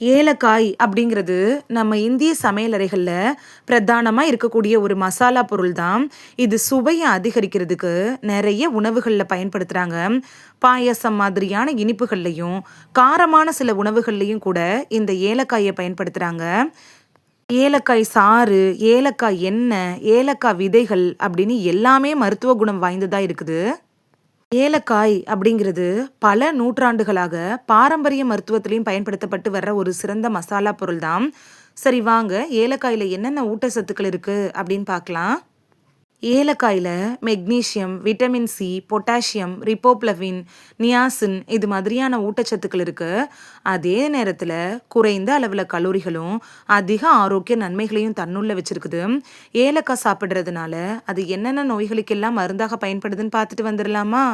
ஏலக்காய் அப்படிங்கிறது நம்ம இந்திய சமையலறைகளில் பிரதானமாக இருக்கக்கூடிய ஒரு மசாலா பொருள் தான் இது சுவையை அதிகரிக்கிறதுக்கு நிறைய உணவுகளில் பயன்படுத்துகிறாங்க பாயசம் மாதிரியான இனிப்புகள்லையும் காரமான சில உணவுகள்லையும் கூட இந்த ஏலக்காயை பயன்படுத்துகிறாங்க ஏலக்காய் சாறு ஏலக்காய் எண்ணெய் ஏலக்காய் விதைகள் அப்படின்னு எல்லாமே மருத்துவ குணம் வாய்ந்ததாக இருக்குது. ஏலக்காய் அப்படிங்கிறது பல நூற்றாண்டுகளாக பாரம்பரிய மருத்துவத்திலையும் பயன்படுத்தப்பட்டு வர்ற ஒரு சிறந்த மசாலா பொருள் தான் சரி வாங்க. ஏலக்காயில் என்னென்ன ஊட்டச்சத்துக்கள் இருக்குது அப்படின்னு பார்க்கலாம். ஏலக்காயில் magnesium vitamin C potassium riboflavin niacin இது மாதிரியான ஊட்டச்சத்துக்கள் இருக்குது அதே நேரத்தில் குறைந்த அளவில் கலோரிகளும் அதிக ஆரோக்கிய நன்மைகளையும் தன்னுள்ள வச்சுருக்குது. ஏலக்காய் சாப்பிட்றதுனால அது என்னென்ன நோய்களுக்கெல்லாம் மருந்தாக பயன்படுதுன்னு பார்த்துட்டு வந்துடலாமா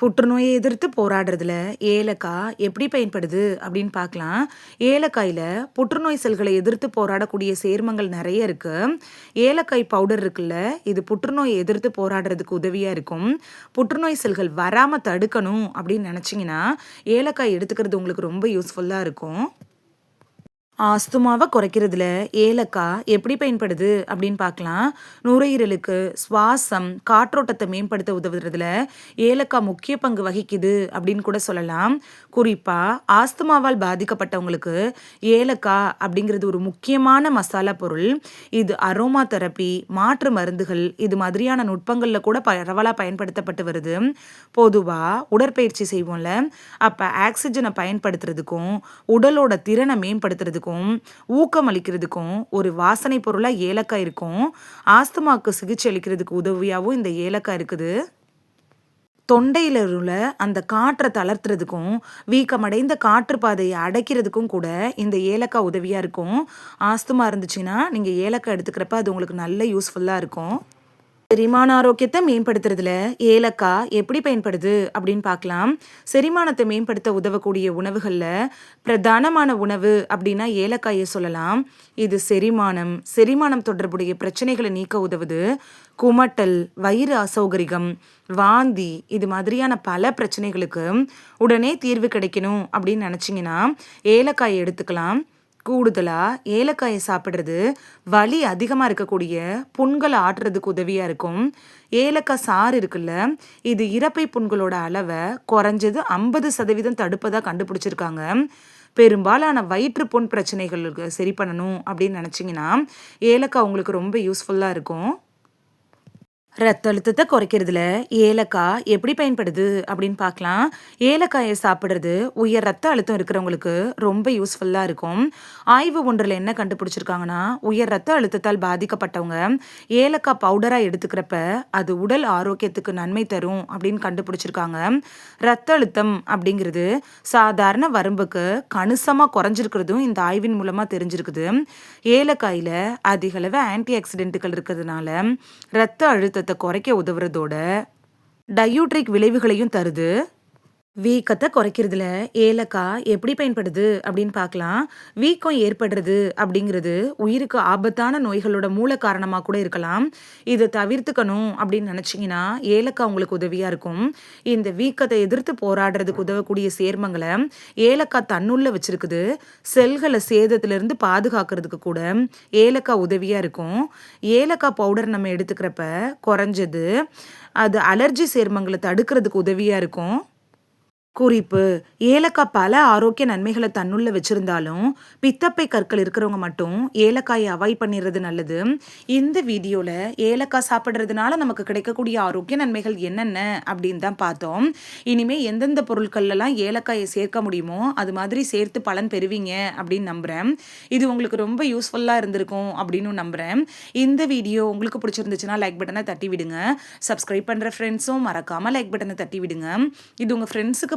புற்றுநோயை எதிர்த்து போராடுறதுல ஏலக்காய் எப்படி பயன்படுது அப்படின்னு பார்க்கலாம். ஏலக்காயில் புற்றுநோய் செல்களை எதிர்த்து போராடக்கூடிய சேர்மங்கள் நிறைய இருக்கு. ஏலக்காய் பவுடர் இருக்குல்ல இது புற்றுநோயை எதிர்த்து போராடுறதுக்கு உதவியாக இருக்கும். புற்றுநோய் செல்கள் வராமல் தடுக்கணும் அப்படின்னு நினச்சிங்கன்னா ஏலக்காய் எடுத்துக்கிறது உங்களுக்கு ரொம்ப யூஸ்ஃபுல்லாக இருக்கும். ஆஸ்துமாவை குறைக்கிறதுல ஏலக்காய் எப்படி பயன்படுது அப்படின்னு பார்க்கலாம். நுரையீரலுக்கு சுவாசம் காற்றோட்டத்தை மேம்படுத்த உதவுறதுல ஏலக்காய் முக்கிய பங்கு வகிக்குது அப்படின்னு கூட சொல்லலாம். குறிப்பாக ஆஸ்துமாவால் பாதிக்கப்பட்டவங்களுக்கு ஏலக்காய் அப்படிங்கிறது ஒரு முக்கியமான மசாலா பொருள். இது அரோமா தெரப்பி மாற்று மருந்துகள் இது மாதிரியான நுட்பங்களில் கூட பரவலாக பயன்படுத்தப்பட்டு வருது. பொதுவாக உடற்பயிற்சி செய்வோம்ல அப்போ ஆக்சிஜனை பயன்படுத்துறதுக்கும் உடலோட திறனை மேம்படுத்துறதுக்கும் இருக்கும் ஊக்கம் அளிக்கிறதுக்கும் ஒரு வாசனை பொருளாக ஏலக்காய் இருக்கும். ஆஸ்துமாவுக்கு சிகிச்சை அளிக்கிறதுக்கு உதவியாகவும் இந்த ஏலக்காய் இருக்குது. தொண்டையில் உள்ள அந்த காற்றை தளர்த்துறதுக்கும் வீக்கமடைந்த காற்று பாதையை அடைக்கிறதுக்கும் கூட இந்த ஏலக்காய் உதவியாக இருக்கும். ஆஸ்துமா இருந்துச்சுன்னா நீங்கள் ஏலக்காய் எடுத்துக்கிறப்ப அது உங்களுக்கு நல்ல யூஸ்ஃபுல்லாக இருக்கும். செரிமான ஆரோக்கியத்தை மேம்படுத்துறதுல ஏலக்காய் எப்படி பயன்படுது அப்படின்னு பார்க்கலாம். செரிமானத்தை மேம்படுத்த உதவக்கூடிய உணவுகளில் பிரதானமான உணவு அப்படின்னா ஏலக்காயை சொல்லலாம். இது செரிமானம். செரிமானம் தொடர்புடைய பிரச்சனைகளை நீக்க உதவுது. குமட்டல் வயிறு அசௌகரியம் வாந்தி இது மாதிரியான பல பிரச்சனைகளுக்கு உடனே தீர்வு கிடைக்கணும் அப்படின்னு நினச்சிங்கன்னா ஏலக்காயை எடுத்துக்கலாம். கூடுதலாக ஏலக்காயை சாப்பிட்றது வலி அதிகமாக இருக்கக்கூடிய புண்களை ஆட்டுறதுக்கு உதவியாக இருக்கும். ஏலக்காய் சாறு இருக்குல்ல இது இறப்பை புண்களோட அளவை குறைஞ்சது ஐம்பது சதவீதம் தடுப்பதாக கண்டுபிடிச்சிருக்காங்க. பெரும்பாலான வயிற்று புண் பிரச்சனைகளுக்கு சரி பண்ணணும் அப்படின்னு நினச்சிங்கன்னா ஏலக்காய் உங்களுக்கு ரொம்ப யூஸ்ஃபுல்லாக இருக்கும். ரத்த அழுத்தத்தை குறைக்கிறதுல ஏலக்காய் எப்படி பயன்படுது அப்படின்னு பார்க்கலாம். ஏலக்காயை சாப்பிட்றது உயர் ரத்த அழுத்தம் இருக்கிறவங்களுக்கு ரொம்ப யூஸ்ஃபுல்லாக இருக்கும். ஆய்வு ஒன்றில் என்ன கண்டுபிடிச்சிருக்காங்கன்னா உயர் ரத்த அழுத்தத்தால் பாதிக்கப்பட்டவங்க ஏலக்காய் பவுடராக எடுத்துக்கிறப்ப அது உடல் ஆரோக்கியத்துக்கு நன்மை தரும் அப்படின்னு கண்டுபிடிச்சிருக்காங்க. ரத்த அழுத்தம் அப்படிங்கிறது சாதாரண வரம்புக்கு கணிசமாக குறைஞ்சிருக்கிறதும் இந்த ஆய்வின் மூலமாக தெரிஞ்சிருக்குது. ஏலக்காயில் அதிகளவு ஆன்டி ஆக்சிடென்ட்டுகள் இருக்கிறதுனால ரத்த அழுத்தத்தை வீக்கத்தை குறைக்க உதவுறதோட டயூட்ரிக் விளைவுகளையும் தருது. வீக்கத்தை குறைக்கிறதுல. ஏலக்காய் எப்படி பயன்படுது அப்படின்னு பார்க்கலாம். வீக்கம் ஏற்படுறது அப்படிங்கிறது உயிருக்கு ஆபத்தான நோய்களோட மூல காரணமாக கூட இருக்கலாம். இதை தவிர்த்துக்கணும் அப்படின்னு நினச்சிங்கன்னா ஏலக்காய் உங்களுக்கு உதவியாக இருக்கும். இந்த வீக்கத்தை எதிர்த்து போராடுறதுக்கு உதவக்கூடிய சேர்மங்களை ஏலக்காய் தன்னுள்ள வச்சிருக்குது. செல்களை சேதத்திலிருந்து பாதுகாக்கிறதுக்கு கூட ஏலக்காய் உதவியாக இருக்கும். ஏலக்காய் பவுடர் நம்ம எடுத்துக்கிறப்ப குறைஞ்சது அது அலர்ஜி சேர்மங்களை தடுக்கிறதுக்கு உதவியாக இருக்கும். குறிப்பு ஏலக்காய் பல ஆரோக்கிய நன்மைகளை தன்னுள்ள வச்சிருந்தாலும் பித்தப்பை கற்கள் இருக்கிறவங்க மட்டும் ஏலக்காயை அவாய்ட் பண்ணிடுறது நல்லது. இந்த வீடியோவில் ஏலக்காய் சாப்பிட்றதுனால நமக்கு கிடைக்கக்கூடிய ஆரோக்கிய நன்மைகள் என்னென்ன அப்படின்னு தான் பார்த்தோம். இனிமேல் எந்தெந்த பொருட்கள்லாம் ஏலக்காயை சேர்க்க முடியுமோ அது மாதிரி சேர்த்து பலன் பெறுவீங்க அப்படின்னு நம்புகிறேன் இது உங்களுக்கு ரொம்ப யூஸ்ஃபுல்லாக இருந்திருக்கும் அப்படின்னு நம்புகிறேன் இந்த வீடியோ உங்களுக்கு பிடிச்சிருந்துச்சுன்னா லைக் பட்டனை தட்டி விடுங்க சப்ஸ்கிரைப் பண்ணுற ஃப்ரெண்ட்ஸும் மறக்காமல் லைக் பட்டனை தட்டி விடுங்க இது உங்கள் ஃப்ரெண்ட்ஸுக்கு